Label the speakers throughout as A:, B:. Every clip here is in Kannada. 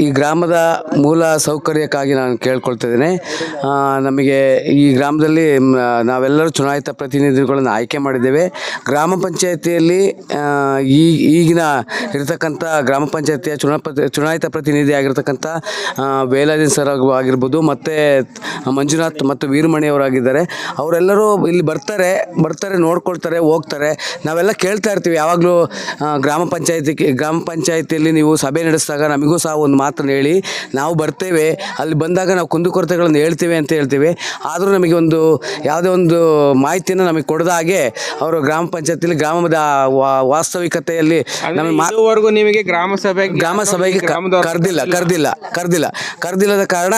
A: ಈ ಗ್ರಾಮದ ಮೂಲ ಸೌಕರ್ಯಕ್ಕಾಗಿ ನಾನು ಕೇಳ್ಕೊಳ್ತಿದ್ದೇನೆ. ನಮಗೆ ಈ ಗ್ರಾಮದಲ್ಲಿ ನಾವೆಲ್ಲರೂ ಚುನಾಯಿತ ಪ್ರತಿನಿಧಿಗಳನ್ನು ಆಯ್ಕೆ ಮಾಡಿದ್ದೇವೆ. ಗ್ರಾಮ ಪಂಚಾಯತಿಯಲ್ಲಿ ಈ, ಈಗಿನ ಇರತಕ್ಕಂಥ ಗ್ರಾಮ ಪಂಚಾಯತಿಯ ಚುನಾ ಚುನಾಯಿತ ಪ್ರತಿನಿಧಿ ಆಗಿರ್ತಕ್ಕಂಥ ವೇಲಾದಿನ್ ಸರ್ ಆಗ್- ಆಗಿರ್ಬೋದು, ಮತ್ತು ಮಂಜುನಾಥ್ ಮತ್ತು ವೀರಮಣಿ ಅವರಾಗಿದ್ದಾರೆ. ಅವರೆಲ್ಲರೂ ಇಲ್ಲಿ ಬರ್ತಾರೆ ಬರ್ತಾರೆ, ನೋಡ್ಕೊಳ್ತಾರೆ, ಹೋಗ್ತಾರೆ. ನಾವೆಲ್ಲ ಕೇಳ್ತಾ ಇರ್ತೀವಿ. ಯಾವಾಗಲೂ ಗ್ರಾಮ ಪಂಚಾಯತಿ ಗ್ರಾಮ ಪಂಚಾಯತಿಯಲ್ಲಿ ನೀವು ಸಭೆ ನಡೆಸಿದಾಗ ನಮಗೂ ಸಹ ಒಂದು ಮಾತನ್ನು ಹೇಳಿ ನಾವು ಬರ್ತೇವೆ. ಅಲ್ಲಿ ಬಂದಾಗ ನಾವು ಕುಂದುಕೊರತೆಗಳನ್ನು ಹೇಳ್ತೇವೆ ಅಂತ ಹೇಳ್ತೇವೆ. ಆದರೂ ನಮಗೆ ಒಂದು ಯಾವುದೇ ಒಂದು ಮಾಹಿತಿಯನ್ನು ನಮಗೆ ಕೊಡದ ಹಾಗೆ ಅವರು ಗ್ರಾಮ ಪಂಚಾಯತಿಯಲ್ಲಿ ಗ್ರಾಮದ ವಾ- ವಾಸ್ತವಿಕತೆಯಲ್ಲಿ ನಮಗೆ
B: ಮಾತುವರೆಗೂ ನಿಮಗೆ ಗ್ರಾಮ ಸಭೆ
A: ಗ್ರಾಮ ಸಭೆಗೆ ಕರೆದಿಲ್ಲ ಕರೆದಿಲ್ಲ. ಕರೆದಿಲ್ಲ ಕರೆದಿಲ್ಲದ ಕಾರಣ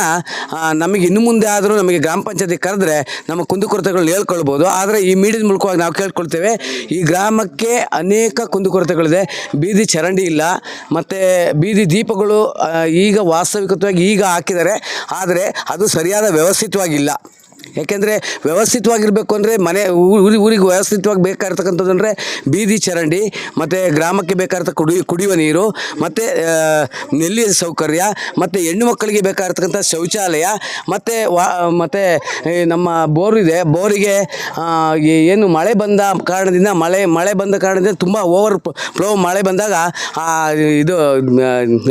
A: ನಮಗೆ ಇನ್ನು ಮುಂದೆ ಆದರೂ ನಮಗೆ ಗ್ರಾಮ ಪಂಚಾಯತಿ ಕರೆದ್ರೆ ನಮ್ಮ ಕುಂದುಕೊರತೆಗಳನ್ನು ಹೇಳ್ಕೊಳ್ಬೋದು. ಆದರೆ ಈ ಮೀಡಿಯದ ಮೂಲಕವಾಗಿ ನಾವು ಕೇಳ್ಕೊಳ್ತೇವೆ ಈ ಗ್ರಾಮಕ್ಕೆ ಅನೇಕ ಕುಂದುಕೊರತೆಗಳಿದೆ ಬೀದಿ ಚರಂಡಿ ಇಲ್ಲ. ಮತ್ತು ಬೀದಿ ದೀಪಗಳು ಈಗ ವಾಸ್ತವಿಕವಾಗಿ ಈಗ ಹಾಕಿದ್ದಾರೆ ಆದರೆ ಅದು ಸರಿಯಾದ ವ್ಯವಸ್ಥಿತವಾಗಿಲ್ಲ. ಯಾಕೆಂದರೆ ವ್ಯವಸ್ಥಿತವಾಗಿರಬೇಕು ಅಂದರೆ ಮನೆ ಊರಿ, ಊರಿಗೆ ವ್ಯವಸ್ಥಿತವಾಗಿ ಬೇಕಾಗಿರ್ತಕ್ಕಂಥದ್ದು ಅಂದರೆ ಬೀದಿ ಚರಂಡಿ, ಮತ್ತು ಗ್ರಾಮಕ್ಕೆ ಬೇಕಾಗಿರ್ತ ಕುಡಿ, ಕುಡಿಯುವ ನೀರು, ಮತ್ತು ನೆಲ್ಲಿ ಸೌಕರ್ಯ, ಮತ್ತು ಹೆಣ್ಣು ಮಕ್ಕಳಿಗೆ ಬೇಕಾಗಿರ್ತಕ್ಕಂಥ ಶೌಚಾಲಯ, ಮತ್ತು ವಾ, ಮತ್ತು ನಮ್ಮ ಬೋರ್ ಇದೆ. ಬೋರಿಗೆ ಏನು ಮಳೆ ಬಂದ ಕಾರಣದಿಂದ, ಮಳೆ ಮಳೆ ಬಂದ ಕಾರಣದಿಂದ ತುಂಬ ಓವರ್ ಫ್ಲೋ ಮಳೆ ಬಂದಾಗ ಆ, ಇದು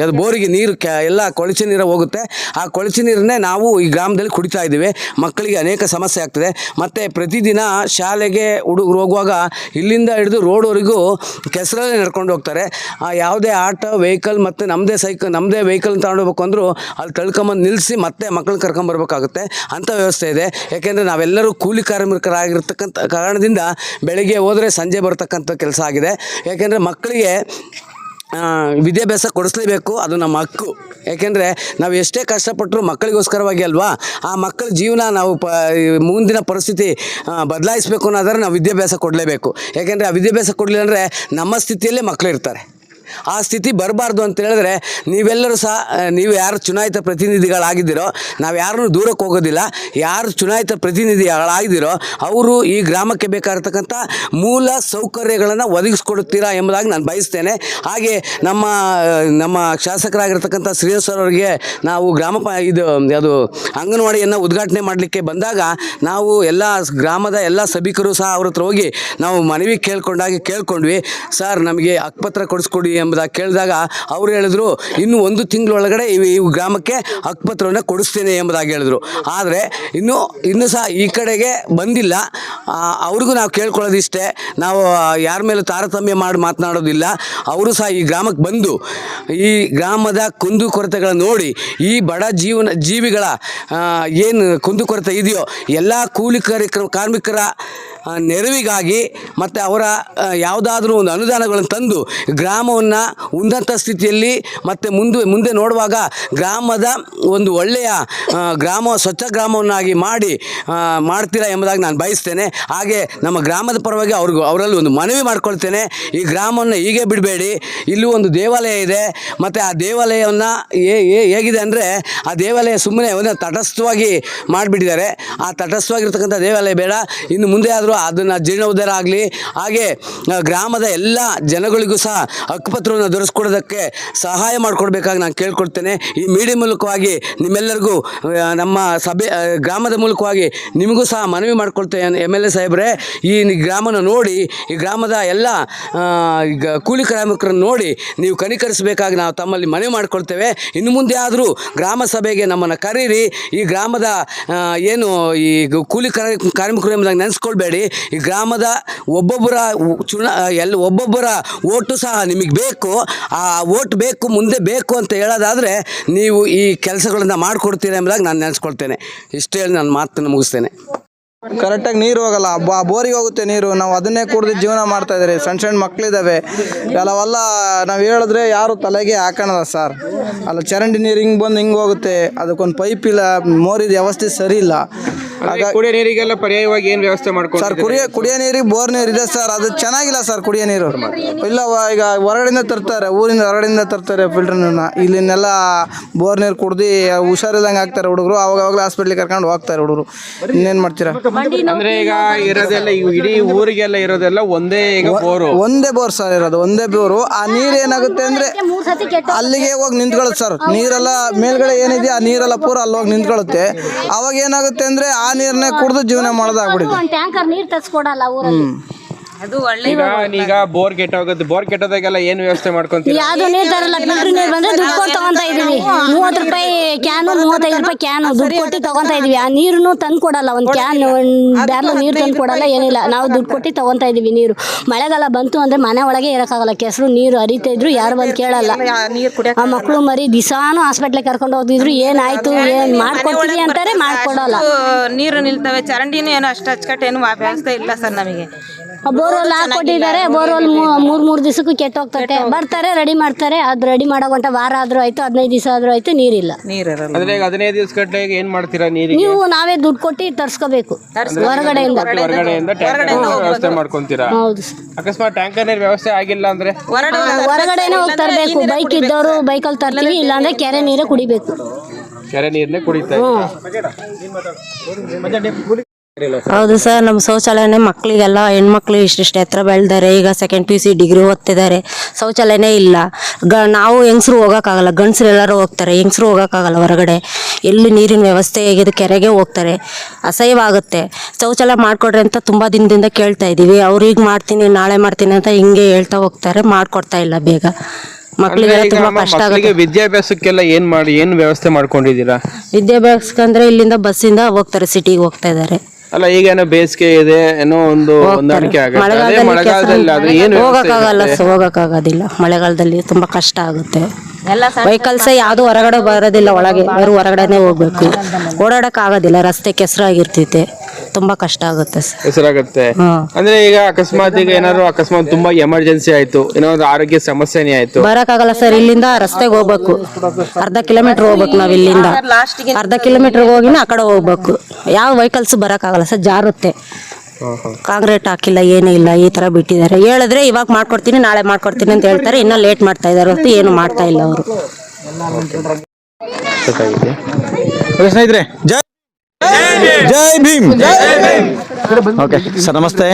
A: ಅದು ಬೋರಿಗೆ ನೀರು ಕ್ಯಾ ಎಲ್ಲ ಕೊಳಚೆ ನೀರು ಹೋಗುತ್ತೆ. ಆ ಕೊಳಚೆ ನೀರನ್ನೇ ನಾವು ಈ ಗ್ರಾಮದಲ್ಲಿ ಕುಡಿತಾ ಇದ್ದೀವಿ. ಮಕ್ಕಳಿಗೆ ಅನೇಕ ಸಮಸ್ಯೆ ಆಗ್ತದೆ. ಮತ್ತು ಪ್ರತಿದಿನ ಶಾಲೆಗೆ ಹುಡುಗರು ಹೋಗುವಾಗ ಇಲ್ಲಿಂದ ಹಿಡಿದು ರೋಡ್ವರೆಗೂ ಕೆಸರಲ್ಲೇ ನಡ್ಕೊಂಡು ಹೋಗ್ತಾರೆ. ಯಾವುದೇ ಆಟೋ, ವೆಹಿಕಲ್ ಮತ್ತು ನಮ್ಮದೇ ಸೈಕಲ್ ನಮ್ಮದೇ ವೆಹಿಕಲ್ ತಗೊಂಡು ಹೋಗ್ಬೇಕು ಅಂದರೂ ಅಲ್ಲಿ ತಳ್ಕೊಂಬಂದು ನಿಲ್ಲಿಸಿ ಮತ್ತೆ ಮಕ್ಕಳನ್ನ ಕರ್ಕೊಂಬರ್ಬೇಕಾಗುತ್ತೆ ಅಂಥ ವ್ಯವಸ್ಥೆ ಇದೆ. ಯಾಕೆಂದರೆ ನಾವೆಲ್ಲರೂ ಕೂಲಿ ಕಾರ್ಮಿಕರಾಗಿರ್ತಕ್ಕಂಥ ಕಾರಣದಿಂದ ಬೆಳಗ್ಗೆ ಹೋದರೆ ಸಂಜೆ ಬರ್ತಕ್ಕಂಥ ಕೆಲಸ ಆಗಿದೆ. ಯಾಕೆಂದರೆ ಮಕ್ಕಳಿಗೆ ವಿದ್ಯಾಭ್ಯಾಸ ಕೊಡಿಸ್ಲೇಬೇಕು, ಅದು ನಮ್ಮ ಹಕ್ಕು. ಯಾಕೆಂದರೆ ನಾವು ಎಷ್ಟೇ ಕಷ್ಟಪಟ್ಟರು ಮಕ್ಕಳಿಗೋಸ್ಕರವಾಗಿ ಅಲ್ವಾ? ಆ ಮಕ್ಕಳ ಜೀವನ ನಾವು ಪ ಮುಂದಿನ ಪರಿಸ್ಥಿತಿ ಬದಲಾಯಿಸಬೇಕು ಅನ್ನೋದಾದ್ರೆ ನಾವು ವಿದ್ಯಾಭ್ಯಾಸ ಕೊಡಲೇಬೇಕು. ಯಾಕೆಂದರೆ ಆ ವಿದ್ಯಾಭ್ಯಾಸ ಕೊಡಲಿಲ್ಲ ಅಂದರೆ ನಮ್ಮ ಸ್ಥಿತಿಯಲ್ಲೇ ಮಕ್ಕಳು ಇರ್ತಾರೆ ಆ ಸ್ಥಿತಿ ಬರಬಾರ್ದು ಅಂತ ಹೇಳಿದ್ರೆ ನೀವೆಲ್ಲರೂ ಸಹ ನೀವು ಯಾರು ಚುನಾಯಿತ ಪ್ರತಿನಿಧಿಗಳಾಗಿದ್ದೀರೋ, ನಾವು ಯಾರನ್ನೂ ದೂರಕ್ಕೆ ಹೋಗೋದಿಲ್ಲ. ಯಾರು ಚುನಾಯಿತ ಪ್ರತಿನಿಧಿಗಳಾಗಿದ್ದೀರೋ, ಅವರು ಈ ಗ್ರಾಮಕ್ಕೆ ಬೇಕಾಗಿರ್ತಕ್ಕಂಥ ಮೂಲ ಸೌಕರ್ಯಗಳನ್ನು ಒದಗಿಸ್ಕೊಡುತ್ತೀರಾ ಎಂಬುದಾಗಿ ನಾನು ಬಯಸ್ತೇನೆ. ಹಾಗೆ ನಮ್ಮ ನಮ್ಮ ಶಾಸಕರಾಗಿರ್ತಕ್ಕಂಥ ಸರ್ ಅವರಿಗೆ ನಾವು ಗ್ರಾಮ ಇದು ಅದು ಅಂಗನವಾಡಿಯನ್ನು ಉದ್ಘಾಟನೆ ಮಾಡಲಿಕ್ಕೆ ಬಂದಾಗ ನಾವು ಎಲ್ಲ ಗ್ರಾಮದ ಎಲ್ಲ ಸಭಿಕರು ಸಹ ಅವ್ರ ಹತ್ರ ಹೋಗಿ ನಾವು ಮನವಿ ಕೇಳ್ಕೊಂಡಾಗಿ ಕೇಳ್ಕೊಂಡ್ವಿ. ಸರ್, ನಮಗೆ ಅಕ್ಪತ್ರ ಕೊಡಿಸ್ಕೊಡಿ ಎಂಬುದಾಗಿ ಕೇಳಿದಾಗ ಅವ್ರು ಹೇಳಿದ್ರು, ಇನ್ನು ಒಂದು ತಿಂಗಳೊಳಗಡೆ ಈ ಗ್ರಾಮಕ್ಕೆ ಹಕ್ಪತ್ರವನ್ನು ಕೊಡಿಸ್ತೇನೆ ಎಂಬುದಾಗಿ ಹೇಳಿದ್ರು. ಆದರೆ ಇನ್ನು ಇನ್ನು ಸಹ ಈ ಕಡೆಗೆ ಬಂದಿಲ್ಲ. ಅವ್ರಿಗೂ ನಾವು ಕೇಳ್ಕೊಳ್ಳೋದಿಷ್ಟೇ. ನಾವು ಯಾರ ಮೇಲೆ ತಾರತಮ್ಯ ಮಾಡಿ ಮಾತನಾಡೋದಿಲ್ಲ. ಅವರು ಸಹ ಈ ಗ್ರಾಮಕ್ಕೆ ಬಂದು, ಈ ಗ್ರಾಮದ ಕುಂದುಕೊರತೆಗಳನ್ನು ನೋಡಿ, ಈ ಬಡ ಜೀವನ, ಜೀವಿಗಳ ಏನು ಕುಂದುಕೊರತೆ ಇದೆಯೋ, ಎಲ್ಲ ಕೂಲಿ ಕಾರ್ಮಿಕರ ನೆರವಿಗಾಗಿ ಮತ್ತು ಅವರ ಯಾವುದಾದ್ರೂ ಒಂದು ಅನುದಾನಗಳನ್ನು ತಂದು ಗ್ರಾಮವನ್ನು ಉನ್ನತ ಸ್ಥಿತಿಯಲ್ಲಿ ಮತ್ತು ಮುಂದೆ ಮುಂದೆ ನೋಡುವಾಗ ಗ್ರಾಮದ ಒಂದು ಒಳ್ಳೆಯ ಗ್ರಾಮ, ಸ್ವಚ್ಛ ಗ್ರಾಮವನ್ನಾಗಿ ಮಾಡಿ ಮಾಡ್ತೀರಾ ಎಂಬುದಾಗಿ ನಾನು ಬಯಸ್ತೇನೆ. ಹಾಗೆ ನಮ್ಮ ಗ್ರಾಮದ ಪರವಾಗಿ ಅವ್ರಿಗೂ, ಅವರಲ್ಲಿ ಒಂದು ಮನವಿ ಮಾಡ್ಕೊಳ್ತೇನೆ. ಈ ಗ್ರಾಮವನ್ನು ಹೀಗೆ ಬಿಡಬೇಡಿ. ಇಲ್ಲೂ ಒಂದು ದೇವಾಲಯ ಇದೆ. ಮತ್ತು ಆ ದೇವಾಲಯವನ್ನು ಹೇಗಿದೆ ಅಂದರೆ ಆ ದೇವಾಲಯ ಸುಮ್ಮನೆ ಒಂದು ತಟಸ್ಥವಾಗಿ ಮಾಡಿಬಿಟ್ಟಿದ್ದಾರೆ. ಆ ತಟಸ್ಥವಾಗಿರ್ತಕ್ಕಂಥ ದೇವಾಲಯ ಬೇಡ. ಇನ್ನು ಮುಂದೆ ಆದರೂ ಅದನ್ನು ಜೀರ್ಣೋದ್ಧಾರ ಆಗಲಿ ಹಾಗೆ ಗ್ರಾಮದ ಎಲ್ಲ ಜನಗಳಿಗೂ ಸಹ ಹಕ್ಕುಪತ್ರವನ್ನು ದೊರಕಿಸ್ಕೊಡೋದಕ್ಕೆ ಸಹಾಯ ಮಾಡಿಕೊಡ್ಬೇಕಾಗಿ ನಾನು ಕೇಳ್ಕೊಡ್ತೇನೆ. ಈ ಮೀಡಿಯಾ ಮೂಲಕವಾಗಿ ನಿಮ್ಮೆಲ್ಲರಿಗೂ ನಮ್ಮ ಸಭೆ ಗ್ರಾಮದ ಮೂಲಕವಾಗಿ ನಿಮಗೂ ಸಹ ಮನವಿ ಮಾಡ್ಕೊಳ್ತೇನೆ ಎಂ ಎಲ್ ಎ ಸಾಹೇಬ್ರೆ. ಈ ಗ್ರಾಮನ ನೋಡಿ, ಈ ಗ್ರಾಮದ ಎಲ್ಲ ಕೂಲಿ ಕಾರ್ಮಿಕರನ್ನು ನೋಡಿ ನೀವು ಕನಿಕರಿಸಬೇಕಾಗಿ ನಾವು ತಮ್ಮಲ್ಲಿ ಮನವಿ ಮಾಡ್ಕೊಳ್ತೇವೆ. ಇನ್ನು ಮುಂದೆ ಆದರೂ ಗ್ರಾಮ ಸಭೆಗೆ ನಮ್ಮನ್ನು ಕರೀರಿ. ಈ ಗ್ರಾಮದ ಏನು ಈ ಕೂಲಿ ಕಾರ್ಮಿಕರು ಎಂಬುದಾಗಿ ನೆನೆಸ್ಕೊಳ್ಬೇಡಿ. ಈ ಗ್ರಾಮದ ಒಬ್ಬೊಬ್ಬರ ಚುನ ಎಲ್ಲ ಒಬ್ಬೊಬ್ಬರ ಓಟು ಸಹ ನಿಮಗೆ ಬೇಕು. ಆ ಓಟ್ ಬೇಕು, ಮುಂದೆ ಬೇಕು ಅಂತ ಹೇಳೋದಾದರೆ ನೀವು ಈ ಕೆಲಸಗಳನ್ನು ಮಾಡಿಕೊಡ್ತೀರಿ ಎಂಬುದಾಗಿ ನಾನು ನೆನೆಸ್ಕೊಳ್ತೇನೆ. ಇಷ್ಟು ಹೇಳಿ ನಾನು ಮಾತನ್ನು ಮುಗಿಸ್ತೇನೆ.
C: ಕರೆಕ್ಟಾಗಿ ನೀರು ಹೋಗಲ್ಲ. ಬ ಬೋರಿಗೆ ಹೋಗುತ್ತೆ ನೀರು. ನಾವು ಅದನ್ನೇ ಕುಡಿದು ಜೀವನ ಮಾಡ್ತಾ ಇದ್ದೀರಿ. ಸಣ್ಣ ಸಣ್ಣ ಮಕ್ಕಳಿದ್ದಾವೆ ಕೆಲವೆಲ್ಲ ನಾವು ಹೇಳಿದ್ರೆ ಯಾರು ತಲೆಗೆ ಹಾಕೋಣಲ್ಲ ಸರ್. ಅಲ್ಲ, ಚರಂಡಿ ನೀರು ಹಿಂಗೆ ಬಂದು ಹಿಂಗೆ ಹೋಗುತ್ತೆ. ಅದಕ್ಕೊಂದು ಪೈಪ್ ಇಲ್ಲ, ಮೋರಿದ ವ್ಯವಸ್ಥೆ ಸರಿ ಇಲ್ಲ.
B: ಕುಡಿಯೋ ನೀರಿಗೆಲ್ಲ ಪರ್ಯಾಯವಾಗಿ ಏನ್ ವ್ಯವಸ್ಥೆ ಮಾಡ್ಕೊಂಡು
C: ಸರ್ ಕುಡಿಯ ಕುಡಿಯೋ ನೀರಿಗೆ ಬೋರ್ ನೀರು ಇದೆ ಸರ್. ಅದು ಚೆನ್ನಾಗಿಲ್ಲ ಸರ್ ಕುಡಿಯೋ ನೀರು. ಇಲ್ಲ ವ- ಈಗ ಹೊರಗಡೆಯಿಂದ ತರ್ತಾರೆ ಊರಿಂದ ಹೊರಗಡೆಯಿಂದ ತರ್ತಾರೆ ಫಿಲ್ಟರ್ ನೀರನ್ನ ಇಲ್ಲಿನೆಲ್ಲ ಬೋರ್ ನೀರು ಕುಡ್ದು ಹುಷಾರಿಲ್ದಂಗೆ ಆಗ್ತಾರೆ ಹುಡುಗರು. ಅವಾಗ ಅವಾಗಲೇ ಹಾಸ್ಪಿಟ್ಲಿಗೆ ಕರ್ಕೊಂಡು ಹೋಗ್ತಾರೆ ಹುಡುಗರು. ಇನ್ನೇನು ಮಾಡ್ತೀರಾ?
B: ಅಂದ್ರೆ ಈಗ ಇರೋದೆಲ್ಲ ಇವು ಇಡೀ ಊರಿಗೆಲ್ಲ ಇರೋದೆಲ್ಲ ಒಂದೇ ಈಗ ಬೋರು.
C: ಒಂದೇ ಬೋರ್ ಸರ್ ಇರೋದು ಒಂದೇ ಬೋರು. ಆ ನೀರು ಏನಾಗುತ್ತೆ ಅಂದ್ರೆ ಅಲ್ಲಿಗೆ ಹೋಗಿ ನಿಂತ್ಕೊಳ್ಳುತ್ತೆ ಸರ್. ನೀರೆಲ್ಲ ಮೇಲ್ಗಡೆ ಏನಿದೆ ಆ ನೀರೆಲ್ಲ ಪೂರ ಅಲ್ಲಿ ಹೋಗಿ ನಿಂತ್ಕೊಳ್ಳುತ್ತೆ. ಅವಾಗ ಏನಾಗುತ್ತೆ ಅಂದ್ರೆ ಆ ನೀರನ್ನೇ ಕುಡಿದು ಜೀವನ ಮಾಡೋದಾಗ್ಬಿಡಿದೆ
D: ಒಂದು ಟ್ಯಾಂಕರ್ ನೀರು ತರಿಸ್ಕೊಡಲ್ಲ ಊರಲ್ಲಿ.
B: ಈಗ ಈಗ ಬೋರ್ ಕೆಟ್ಟೋಗುತ್ತೆ ಬೋರ್ ಕೆಟ್ಟೋದಾಗೆಲ್ಲ ಏನ್ ವ್ಯವಸ್ಥೆ ಮಾಡ್ಕೊಂತೀವಿ
D: ಯಾವ್ದು ನೀರು ತರಲ್ಲ ಫಿಲ್ಟರ್ ನೀರು ಬಂದ್ರೆ ದುಡ್ಡು ಕೊಟ್ಟು ತಗೊಂತ ಇದೀವಿ. ಮೂವತ್ತು ರೂಪಾಯಿ ಕ್ಯಾನು ಮೂವತ್ತೈದು ರೂಪಾಯಿ ಕ್ಯಾನು ದುಡ್ಡು ಕೊಟ್ಟು ತಗೊಂತ ಇದೀವಿ. ಆ ನೀರನ್ನು ತಂದು ಕೊಡಲ್ಲ ಒಂದು ಕ್ಯಾನ್ ಒಂದು ಬ್ಯಾರ್ಲು ನೀರು ತಂದು ಕೊಡಲ್ಲ ಏನಿಲ್ಲ. ನಾವು ದುಡ್ಡು ಕೊಟ್ಟು ತಗೊಂತ ಇದೀವಿ ನೀರು. ಮಳೆಗಾಲ ಬಂತು ಅಂದ್ರೆ ಮನೆ ಒಳಗೆ ಇರೋಕ್ಕಾಗಲ್ಲ ಕೆಸರು ನೀರು ಹರಿತಾ ಇದ್ರು ಯಾರು ಬಂದು ಕೇಳಲ್ಲ. ಆ ಮಕ್ಕಳು ಮರಿ ದಿಸಾನು ಹಾಸ್ಪಿಟ್ಲಿಗೆ ಕರ್ಕೊಂಡು ಹೋಗ್ತಿದ್ರು ಏನಾಯ್ತು ಏನ್ ಮಾಡ್ಕೊಡ್ತೀವಿ ಅಂತಾರೆ ಮಾಡ್ಕೊಡಲ್ಲ.
E: ನೀರು ನಿಲ್ತವೆ. ಚರಂಡಿನೂ ಏನು ಅಷ್ಟು ಏನು ವ್ಯವಸ್ಥೆ ಇಲ್ಲ ಸರ್ ನಮಗೆ.
D: ಬೋರ್ವೆಲ್ ಹಾಕೊಟ್ಟಿದ್ದಾರೆ ಬೋರ್ವೆಲ್ ಮೂರ್ ಮೂರ್ ದಿವಸಕ್ಕೂ ಕೆಟ್ಟ ಹೋಗ್ತದೆ ಬರ್ತಾರೆ ರೆಡಿ ಮಾಡ್ತಾರೆ ಅದ್ ರೆಡಿ ಮಾಡೋ ಗಂಟ ವಾರ ಆದ್ರೂ ಆಯ್ತು ಹದಿನೈದು ದಿವಸ ಆದ್ರೂ ಆಯ್ತು ನೀರಿಲ್ಲ
E: ನೀರಿರಲ್ಲ
B: ಅಂದ್ರೆ ಈಗ ಹದಿನೈದು ದಿವಸ ಗಟ್ಟಲೆ ಏನ್ ಮಾಡ್ತೀರಾ ನೀರಿಗೆ
D: ನೀವು ನಾವೇ ದುಡ್ಡು ಕೊಟ್ಟು ತರ್ಸ್ಕೋಬೇಕು ಹೊರಗಡೆಯಿಂದ
B: ಹೊರಗಡೆಯಿಂದ ಟ್ಯಾಂಕರ್ ವ್ಯವಸ್ಥೆ ಮಾಡ್ಕೊಂತೀರಾ
D: ಹೌದು ಸರ್.
B: ಅಕಸ್ಮಾತ್ ಟ್ಯಾಂಕರ್ ನೀರ್ ವ್ಯವಸ್ಥೆ ಆಗಿಲ್ಲ ಅಂದ್ರೆ
D: ಆ, ಹೊರಗಡೆನೆ ಹೋಗಿ ತರಬೇಕು ಬೈಕ್ ಇದ್ದವರು ಬೈಕಲ್ಲಿ ತರ್ತೀವಿ ಇಲ್ಲಾಂದ್ರೆ ಕೆರೆ ನೀರೇ ಕುಡಿಬೇಕು
B: ಕೆರೆ ನೀರ್ನೇ ಕುಡಿತಾ
F: ಹೌದು ಸರ್ ನಮ್ಮ ಶೌಚಾಲಯನೇ ಮಕ್ಕಳಿಗೆಲ್ಲ ಹೆಣ್ಮಕ್ಳು ಇಷ್ಟಿಷ್ಟು ಎತ್ತರ ಬೆಳೆದಾರೆ ಈಗ second P U C degree ಓದ್ತಿದ್ದಾರೆ. ಶೌಚಾಲಯನೇ ಇಲ್ಲ. ಗ ನಾವು ಹೆಂಗಸರು ಹೋಗೋಕ್ಕಾಗಲ್ಲ. ಗಂಡಸರು ಎಲ್ಲರೂ ಹೋಗ್ತಾರೆ. ಹೆಂಗಸರು ಹೋಗೋಕ್ಕಾಗಲ್ಲ ಹೊರಗಡೆ. ಎಲ್ಲಿ ನೀರಿನ ವ್ಯವಸ್ಥೆ ಹೇಗಿದೆ ಕೆರೆಗೆ ಹೋಗ್ತಾರೆ. ಅಸಹ್ಯವಾಗುತ್ತೆ ಶೌಚಾಲಯ ಮಾಡಿಕೊಡ್ರಿ ಅಂತ ತುಂಬ ದಿನದಿಂದ ಕೇಳ್ತಾ ಇದ್ದೀವಿ ಅವ್ರು ಈಗ ಮಾಡ್ತೀನಿ ನಾಳೆ ಮಾಡ್ತೀನಿ ಅಂತ ಹಿಂಗೆ ಹೇಳ್ತಾ ಹೋಗ್ತಾರೆ. ಮಾಡಿಕೊಡ್ತಾ ಇಲ್ಲ ಬೇಗ. ಮಕ್ಕಳಿಗೆಲ್ಲ ತುಂಬಾ ಕಷ್ಟ ಆಗುತ್ತೆ.
B: ಮಕ್ಕಳಿಗೆ ವಿದ್ಯಾಭ್ಯಾಸಕ್ಕೆಲ್ಲ ಏನ್ ಮಾಡಿ ಏನ್ ವ್ಯವಸ್ಥೆ ಮಾಡ್ಕೊಂಡಿದ್ದೀರಾ?
F: ವಿದ್ಯಾಭ್ಯಾಸಕ್ಕೆ ಅಂದ್ರೆ ಇಲ್ಲಿಂದ ಬಸ್ಸಿಂದ ಹೋಗ್ತಾರೆ ಸಿಟಿಗೆ ಹೋಗ್ತಾ ಇದ್ದಾರೆ.
B: ಅಲ್ಲ ಈಗ ಏನೋ ಬೇಸಿಗೆ ಇದೆ ಏನೋ ಒಂದು ಹೊಂದಾಣಿಕೆ ಆಗುತ್ತೆ. ಅದೇ ಮಳೆಗಾಲದಲ್ಲಿ ಆದ್ರೆ ಏನು ವ್ಯವಸ್ಥೆ
F: ಹೋಗಕ್ಕಾಗಲ್ಲ ಸರ್ ಹೋಗಕ್ಕಾಗೋದಿಲ್ಲ. ಮಳೆಗಾಲದಲ್ಲಿ ತುಂಬಾ ಕಷ್ಟ ಆಗುತ್ತೆ. ವೆಹಿಕಲ್ಸ್ ಯಾವುದು ಹೊರಗಡೆ ಬರೋದಿಲ್ಲ ಒಳಗೆ ಬರೋ ಹೊರಗಡೆನೆ ಹೋಗ್ಬೇಕು. ಓಡಾಡಕ್ ಆಗೋದಿಲ್ಲ ರಸ್ತೆ ಕೆಸರಾಗಿರ್ತೈತೆ. ತುಂಬಾ ಕಷ್ಟ ಆಗುತ್ತೆ ಸರ್.
B: ಹೆಸರಾಗತ್ತೆ. ಅಂದ್ರೆ ಈಗ ಅಕಸ್ಮಾತ್ ಈಗ ಏನಾದ್ರು ಅಕಸ್ಮಾತ್ ತುಂಬಾ ಎಮರ್ಜೆನ್ಸಿ ಆಯ್ತು ಏನಾದ್ರು ಆರೋಗ್ಯ ಸಮಸ್ಯೆನೇ ಆಯ್ತು.
F: ಬರಕ್ಕಾಗಲ್ಲ ಸರ್ ಇಲ್ಲಿಂದ ರಸ್ತೆಗೆ ಹೋಗ್ಬೇಕು. ಅರ್ಧ ಕಿಲೋಮೀಟರ್ ಹೋಗ್ಬೇಕು ನಾವ್ ಇಲ್ಲಿಂದ. ಅರ್ಧ ಕಿಲೋಮೀಟರ್ ಹೋಗಿನ ಆ ಕಡೆ ಹೋಗ್ಬೇಕು. ಯಾವ ವೆಹಿಕಲ್ಸ್ ಬರಕ್ಕಾಗಲ್ಲ ಸರ್ ಜಾರುತ್ತೆ. ಕಾಂಕ್ರೀಟ್ ಹಾಕಿಲ್ಲ ಏನೂ ಇಲ್ಲ ಈ ತರ ಬಿಟ್ಟಿದ್ದಾರೆ. ಹೇಳಿದ್ರೆ ಇವಾಗ ಮಾಡ್ಕೊಡ್ತೀನಿ ನಾಳೆ ಮಾಡ್ಕೊಡ್ತೀನಿ ಅಂತ ಹೇಳ್ತಾರೆ. ಇನ್ನ ಲೇಟ್ ಮಾಡ್ತಾ ಇದಾರೆ ಹೊರತು ಏನು ಮಾಡ್ತಾ ಇಲ್ಲ ಅವರು.
G: ಸ್ನೇಹಿತರೆ ಜೈ ಜೈ ಭೀಮ್. ಓಕೆ ಸರ್ ನಮಸ್ತೆ.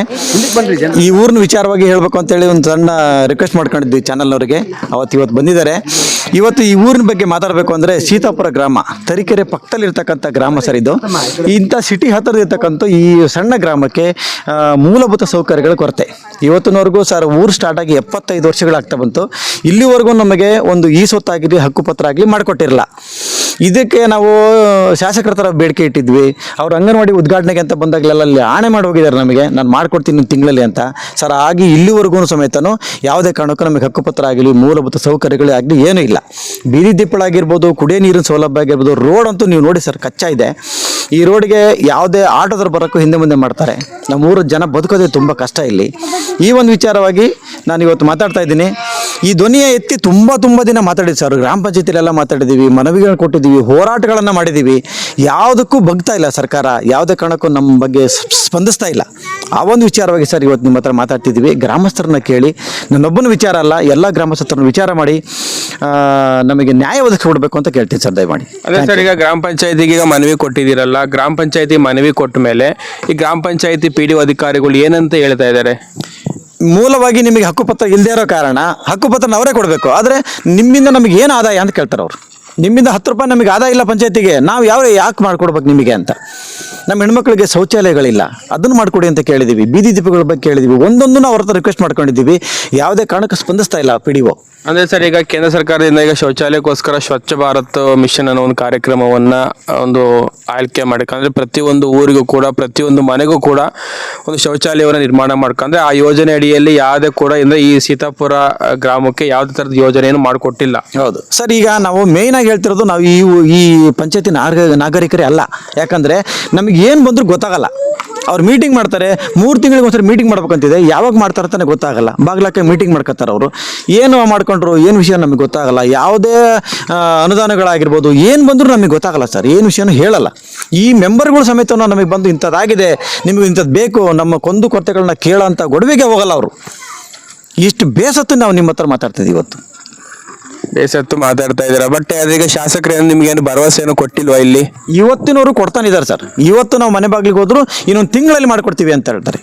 G: ಈ ಊರಿನ ವಿಚಾರವಾಗಿ ಹೇಳ್ಬೇಕು ಅಂತೇಳಿ ಒಂದು ಸಣ್ಣ ರಿಕ್ವೆಸ್ಟ್ ಮಾಡ್ಕೊಂಡಿದ್ವಿ ಚಾನಲ್ನವರಿಗೆ. ಅವತ್ತು ಇವತ್ತು ಬಂದಿದ್ದಾರೆ. ಇವತ್ತು ಈ ಊರಿನ ಬಗ್ಗೆ ಮಾತಾಡಬೇಕು ಅಂದರೆ ಸೀತಾಪುರ ಗ್ರಾಮ ತರೀಕೆರೆ ಪಕ್ಕದಲ್ಲಿರ್ತಕ್ಕಂಥ ಗ್ರಾಮ ಸರ್ ಇದು. ಇಂಥ ಸಿಟಿ ಹತ್ತಿರ ಇರ್ತಕ್ಕಂಥ ಈ ಸಣ್ಣ ಗ್ರಾಮಕ್ಕೆ ಮೂಲಭೂತ ಸೌಕರ್ಯಗಳ ಕೊರತೆ. ಇವತ್ತಿನವರೆಗೂ ಸರ್ ಊರು ಸ್ಟಾರ್ಟ್ ಆಗಿ ಎಪ್ಪತ್ತೈದು ವರ್ಷಗಳಾಗ್ತಾ ಬಂತು. ಇಲ್ಲಿವರೆಗೂ ನಮಗೆ ಒಂದು ಈ ಸೊತ್ತಾಗಿರಲಿ ಹಕ್ಕುಪತ್ರ ಆಗಲಿ ಮಾಡಿಕೊಟ್ಟಿರಲ್ಲ. ಇದಕ್ಕೆ ನಾವು ಶಾಸಕರ ಥರ ಬೇಡಿಕೆ ಇಟ್ಟಿದ್ವಿ. ಅವ್ರು ಅಂಗನವಾಡಿ ಉದ್ಘಾಟನೆಗೆ ಅಂತ ಬಂದಾಗಲೆಲ್ಲ ಅಲ್ಲಿ ಆಣೆ ಮಾಡಿ ಹೋಗಿದ್ದಾರೆ ನಮಗೆ. ನಾನು ಮಾಡ್ಕೊಡ್ತೀನಿ ತಿಂಗಳಲ್ಲಿ ಅಂತ. ಸರ್, ಆಗಿ ಇಲ್ಲಿವರೆಗೂ ಸಮೇತನೂ ಯಾವುದೇ ಕಾರಣಕ್ಕೂ ನಮಗೆ ಹಕ್ಕುಪತ್ರ ಆಗಲಿ ಮೂಲಭೂತ ಸೌಕರ್ಯಗಳೇ ಆಗಲಿ ಏನೂ ಇಲ್ಲ. ಬೀದಿ ದೀಪಗಳಾಗಿರ್ಬೋದು ಕುಡಿಯೋ ನೀರಿನ ಸೌಲಭ್ಯ ಆಗಿರ್ಬೋದು, ರೋಡ್ ಅಂತೂ ನೀವು ನೋಡಿ ಸರ್, ಕಚ್ಚಾ ಇದೆ. ಈ ರೋಡ್ಗೆ ಯಾವುದೇ ಆಟೋದ್ರ ಬರೋಕ್ಕೂ ಹಿಂದೆ ಮುಂದೆ ಮಾಡ್ತಾರೆ. ನಮ್ಮ ಊರ ಜನ ಬದುಕೋದೇ ತುಂಬ ಕಷ್ಟ ಇಲ್ಲಿ. ಈ ಒಂದು ವಿಚಾರವಾಗಿ ನಾನು ಇವತ್ತು ಮಾತಾಡ್ತಾ ಇದ್ದೀನಿ. ಈ ಧ್ವನಿಯ ಎತ್ತಿ ತುಂಬ ತುಂಬ ದಿನ ಮಾತಾಡಿದ್ವಿ ಸರ್. ಗ್ರಾಮ ಪಂಚಾಯತಿಲೆಲ್ಲ ಮಾತಾಡಿದ್ದೀವಿ ಮನವಿಗಳನ್ನ ಕೊಟ್ಟಿದ್ದೀವಿ ಹೋರಾಟಗಳನ್ನು ಮಾಡಿದ್ದೀವಿ ಯಾವುದಕ್ಕೂ ಬಗ್ತಾ ಇಲ್ಲ ಸರ್ಕಾರ. ಯಾವುದೇ ಕಾರಣಕ್ಕೂ ನಮ್ಮ ಬಗ್ಗೆ ಸ್ಪಂದಿಸ್ತಾ ಇಲ್ಲ. ಆ ಒಂದು ವಿಚಾರವಾಗಿ ಸರ್ ಇವತ್ತು ನಿಮ್ಮ ಹತ್ರ ಮಾತಾಡ್ತಿದ್ದೀವಿ ಗ್ರಾಮಸ್ಥರನ್ನ ಕೇಳಿ ನನ್ನೊಬ್ಬನ ವಿಚಾರ ಅಲ್ಲ ಎಲ್ಲ ಗ್ರಾಮಸ್ಥರನ್ನ ವಿಚಾರ ಮಾಡಿ ನಮಗೆ ನ್ಯಾಯ ಒದಗಿಸ್ಕೊಡ್ಬೇಕು ಅಂತ ಕೇಳ್ತೀನಿ ಸರ್ ದಯಮಾಡಿ.
B: ಅದೇ ಸರ್ ಈಗ ಗ್ರಾಮ ಪಂಚಾಯತಿಗೆ ಈಗ ಮನವಿ ಕೊಟ್ಟಿದ್ದೀರಲ್ಲ ಗ್ರಾಮ ಪಂಚಾಯತಿ ಮನವಿ ಕೊಟ್ಟ ಮೇಲೆ ಈ ಗ್ರಾಮ ಪಂಚಾಯತಿ ಪಿ ಡಿ ಅಧಿಕಾರಿಗಳು ಏನಂತ ಹೇಳ್ತಾ ಇದ್ದಾರೆ?
G: ಮೂಲವಾಗಿ ನಿಮಗೆ ಹಕ್ಕುಪತ್ರ ಇಲ್ಲದೆ ಇರೋ ಕಾರಣ ಹಕ್ಕುಪತ್ರ ಅವರೇ ಕೊಡಬೇಕು. ಆದರೆ ನಿಮ್ಮಿಂದ ನಮಗೆ ಏನು ಆದಾಯ ಅಂತ ಕೇಳ್ತಾರೆ ಅವರು. ನಿಮ್ಮಿಂದ ಹತ್ತು ರೂಪಾಯಿ ನಮಗೆ ಆದಾಯ ಇಲ್ಲ ಪಂಚಾಯತಿಗೆ ನಾವು ಯಾವ ಯಾಕೆ ಮಾಡ್ಕೊಡ್ಬೇಕು ನಿಮಗೆ ಅಂತ. ನಮ್ಮ ಹೆಣ್ಮಕ್ಳಿಗೆ ಶೌಚಾಲಯಗಳಿಲ್ಲ. ಅದನ್ನು ಮಾಡಿಕೊಡಿ ಅಂತ ಕೇಳಿದ್ದೀವಿ ಬೀದಿ ದೀಪಗಳ ಬಗ್ಗೆ ಕೇಳಿದ್ದೀವಿ ಒಂದೊಂದು ಅವ್ರ ಹತ್ರ ರಿಕ್ವೆಸ್ಟ್ ಮಾಡ್ಕೊಂಡಿದ್ದೀವಿ. ಯಾವುದೇ ಕಾರಣಕ್ಕೆ ಸ್ಪಂದಿಸ್ತಾ ಇಲ್ಲ ಪಿ ಡಿ ಒ
B: ಅಂದರೆ ಸರ್ ಈಗ ಕೇಂದ್ರ ಸರ್ಕಾರದಿಂದ ಈಗ ಶೌಚಾಲಯಕ್ಕೋಸ್ಕರ ಸ್ವಚ್ಛ ಭಾರತ್ ಮಿಷನ್ ಅನ್ನೋ ಒಂದು ಕಾರ್ಯಕ್ರಮವನ್ನು ಒಂದು ಆಯ್ಕೆ ಮಾಡ್ಕೊಂಡ್ರೆ ಪ್ರತಿಯೊಂದು ಊರಿಗೂ ಕೂಡ ಪ್ರತಿಯೊಂದು ಮನೆಗೂ ಕೂಡ ಒಂದು ಶೌಚಾಲಯವನ್ನು ನಿರ್ಮಾಣ ಮಾಡ್ಕೊಂಡ್ರೆ ಆ ಯೋಜನೆ ಅಡಿಯಲ್ಲಿ ಯಾವುದೇ ಕೂಡ ಅಂದರೆ ಈ ಸೀತಾಪುರ ಗ್ರಾಮಕ್ಕೆ ಯಾವುದೇ ಥರದ ಯೋಜನೆಯನ್ನು ಮಾಡಿಕೊಟ್ಟಿಲ್ಲ.
G: ಹೌದು. ಸರ್ ಈಗ ನಾವು ಮೇಯ್ನ್ ಆಗಿ ಹೇಳ್ತಿರೋದು ನಾವು ಈ ಈ ಪಂಚಾಯತಿ ನಾಗ ನಾಗರಿಕರೇ ಅಲ್ಲ. ಯಾಕಂದರೆ ನಮಗೆ ಏನು ಬಂದರೂ ಗೊತ್ತಾಗಲ್ಲ. ಅವ್ರು ಮೀಟಿಂಗ್ ಮಾಡ್ತಾರೆ, ಮೂರು ತಿಂಗಳಿಗೆ ಒಂದ್ಸರಿ ಮೀಟಿಂಗ್ ಮಾಡ್ಬೇಕಂತಿದೆ, ಯಾವಾಗ ಮಾಡ್ತಾರೆ ಅಂತಾನೆ ಗೊತ್ತಾಗಲ್ಲ. ಬಾಗ್ಲಾಕೆ ಮೀಟಿಂಗ್ ಮಾಡ್ಕೊತಾರೆ ಅವರು. ಏನು ಮಾಡ್ಕೊಂಡ್ರು, ಏನು ವಿಷಯ ನಮಗೆ ಗೊತ್ತಾಗಲ್ಲ. ಯಾವುದೇ ಅನುದಾನಗಳಾಗಿರ್ಬೋದು, ಏನು ಬಂದರೂ ನಮಗೆ ಗೊತ್ತಾಗಲ್ಲ ಸರ್. ಏನು ವಿಷಯನೂ ಹೇಳಲ್ಲ. ಈ ಮೆಂಬರ್ಗಳು ಸಮೇತ ನಮಗೆ ಬಂದು ಇಂಥದ್ದಾಗಿದೆ, ನಿಮಗೆ ಇಂಥದ್ದು ಬೇಕು, ನಮ್ಮ ಕೊಂದು ಕೊರತೆಗಳನ್ನ ಕೇಳೋ ಅಂತ ಗೊಡವೆಗೆ ಹೋಗಲ್ಲ ಅವರು. ಇಷ್ಟು ಬೇಸತ್ತು ನಾವು ನಿಮ್ಮ ಹತ್ರ ಮಾತಾಡ್ತಿದ್ದೀವಿ ಇವತ್ತು.
B: ಬೇಸತ್ತು ಮಾತಾಡ್ತಾ ಇದ್ದೀರಾ? ಬಟ್ ಅದೀಗ ಶಾಸಕರು ಏನು ನಿಮ್ಗೇನು ಏನು ಕೊಟ್ಟಿಲ್ವಾ ಇಲ್ಲಿ?
G: ಇವತ್ತಿನವರು ಕೊಡ್ತಾನಿದ್ದಾರೆ ಸರ್. ಇವತ್ತು ನಾವು ಮನೆ ಬಾಗಿಲಿಗೆ ಹೋದ್ರು ಇನ್ನೊಂದು ತಿಂಗಳಲ್ಲಿ ಮಾಡ್ಕೊಡ್ತೀವಿ ಅಂತ ಹೇಳ್ತಾರೆ.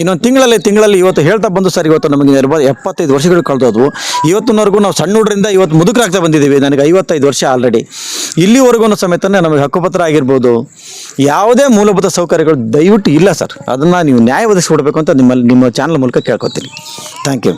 G: ಇನ್ನೊಂದು ತಿಂಗಳಲ್ಲಿ ತಿಂಗಳಲ್ಲಿ ಇವತ್ತು ಹೇಳ್ತಾ ಬಂದು ಸರ್, ಇವತ್ತು ನಮಗೆ ನಿರ್ಬ ಎಪ್ಪತ್ತೈದು ವರ್ಷಗಳು ಕಳೆದೋದು. ಇವತ್ತಿನವರೆಗೂ ನಾವು ಸಣ್ಣ ಹುಡ್ರಿಂದ ಇವತ್ತು ಮುದುಕರಾಗ್ತಾ ಬಂದಿದ್ದೀವಿ. ನನಗೆ ಐವತ್ತೈದು ವರ್ಷ ಆಲ್ರೆಡಿ ಇಲ್ಲಿವರೆಗೂ ಸಮೇತನೇ ನಮಗೆ ಹಕ್ಕುಪತ್ರ ಆಗಿರ್ಬೋದು. ಯಾವುದೇ ಮೂಲಭೂತ ಸೌಕರ್ಯಗಳು ದಯವಿಟ್ಟು ಇಲ್ಲ ಸರ್. ಅದನ್ನು ನೀವು ನ್ಯಾಯ ಒದಗಿಸ್ಕೊಡ್ಬೇಕು ಅಂತ ನಿಮ್ಮಲ್ಲಿ, ನಿಮ್ಮ ಚಾನಲ್ ಮೂಲಕ ಕೇಳ್ಕೊತೀನಿ. Thank you